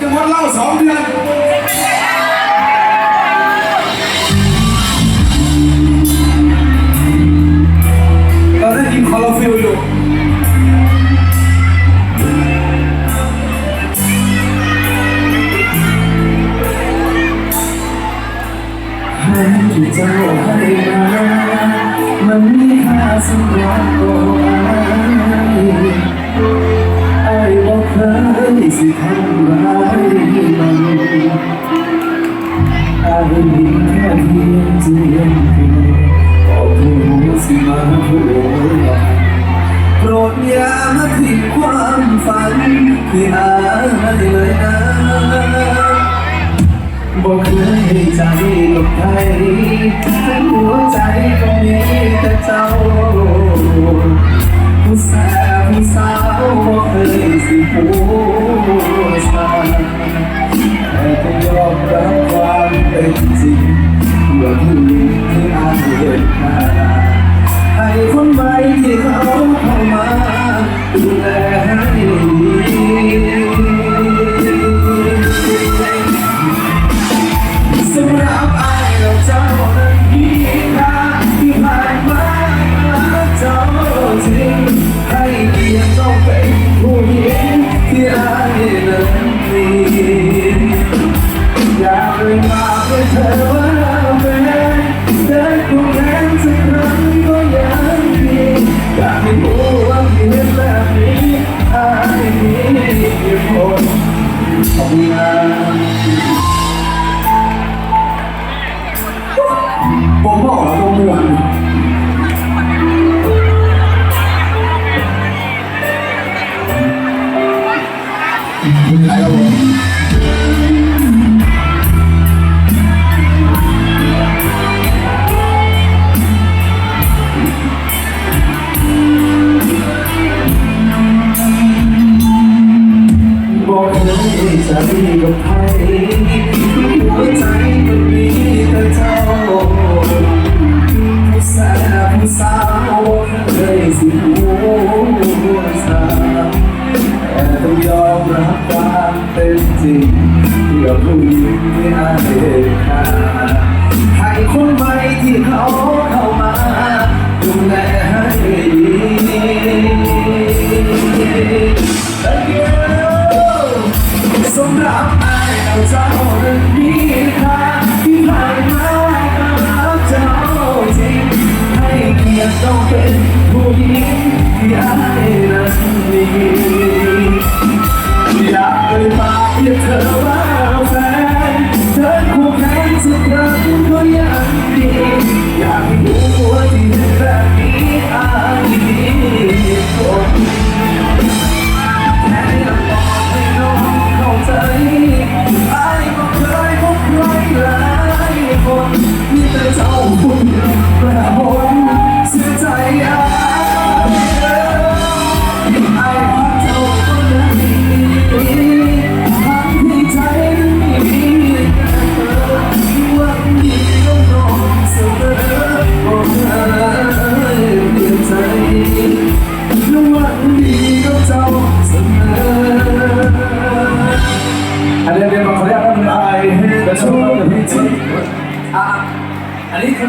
จะงดเหล้าสองเดือน ที่อายเลยนะบอกเคยให้ใจกับใครทั้งหัวใจก็มีแต่เจ้าผู้สาวผู้สาวบอกเคยสิผู้สาวแต่ต้องยอมรับความเป็นจริงว่าผู้หญิงที่อาเดินทาให้คนใหม่ที่เขาเข้ามาดูแลให้ ดี จะมีบใครหัวใจมันมีแต่เจ้าผู้สาวผู้สาวเคยสิหัวสาวแต่ต้องยอมรับความเป็นจริงเพื่อผู้หญิงที่อาเด็ดขาให้คนใหม่ที่เขาเข้ามาดูแลให้ดี Thank you สำหรับไอ้เราเจ้านั้นมีค่าที่ผ่านมา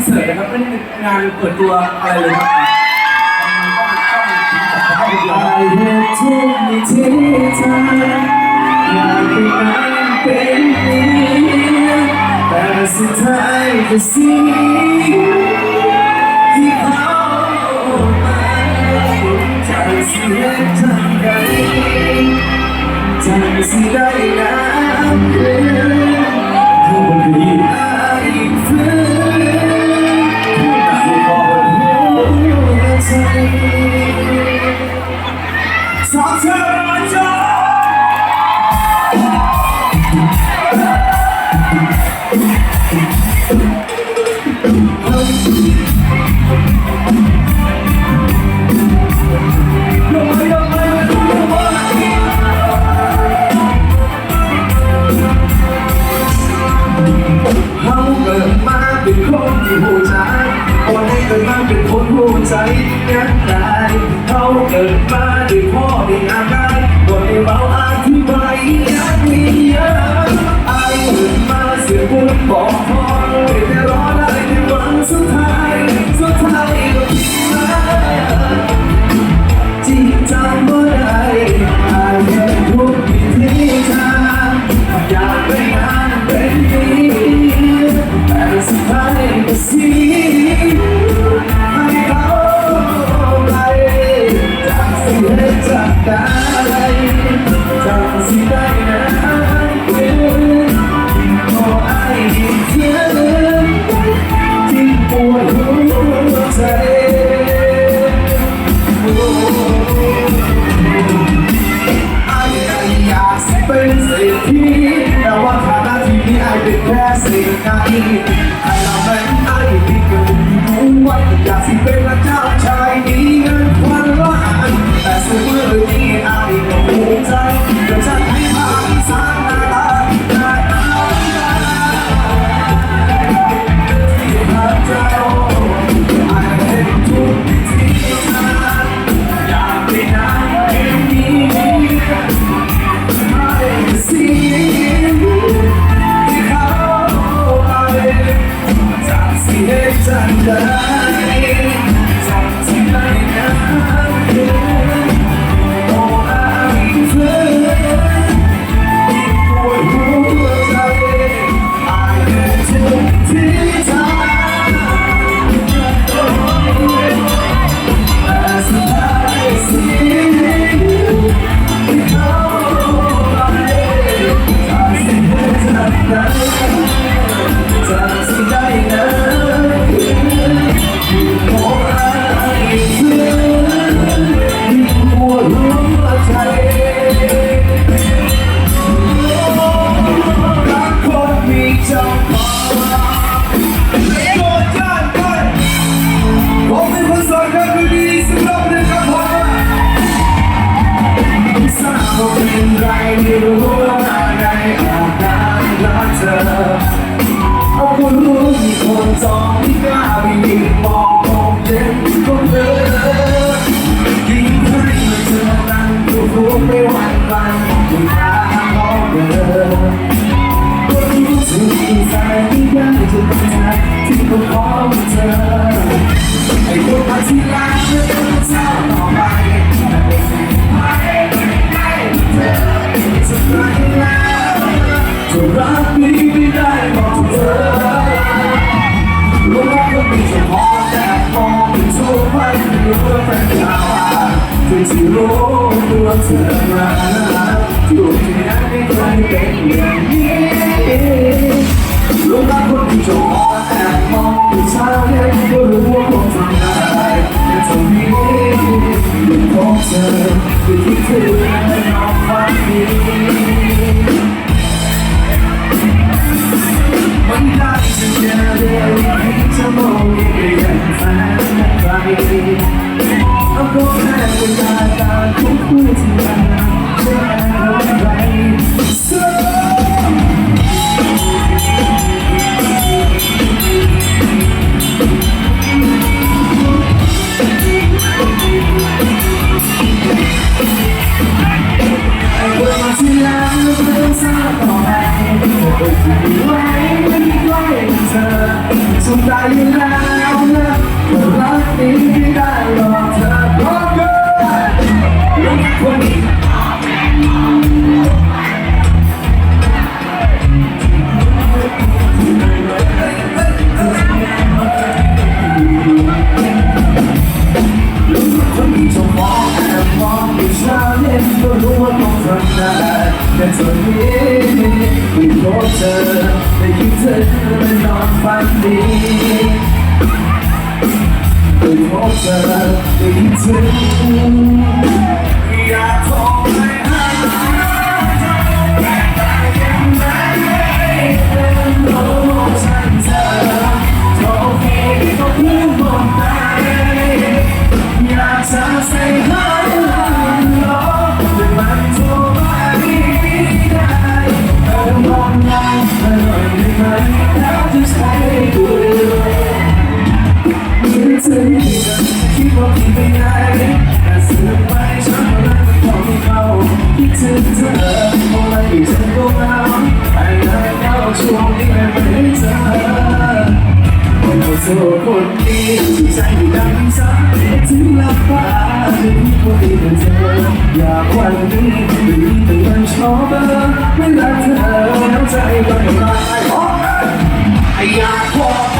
อนเสิร์ตนะครับไม่ได้เป็นงานเปิดตัวอะไรเลยครับองต้องต้องอายเหตุทุกวิธีทางอยากให้อายเป็นเมียแต่สุดท้ายก็เสียที่เขามาใจเสียทางใดจังสิได้น้ำ me. ลูกบ้านคนที่แอบมองผู้ชายก็รู้ว่าผมทำอะไรแต่ตรงนี้ยังพบเธอคืที่เธอไม่ยอมฟังดีมันได้จะเจอเรื่องที่จะมองไม่เปลี่นแปลงใค เอาพวกแค่คนตาตาทุกคู่ที่มัน บเธอได้คิดถึงนอนฝันดีได้พบเธอได้คิดถึง โลกคนนี้ที่ใจอยู่ดังสาถึงลับฟ้าจะมีคนอื่นเธออยากวันหนึ่งหรือเป็นวันชอบเบอร์ไม่รักเธอแล้วใจก็ไม่ร้ายอยากขอไป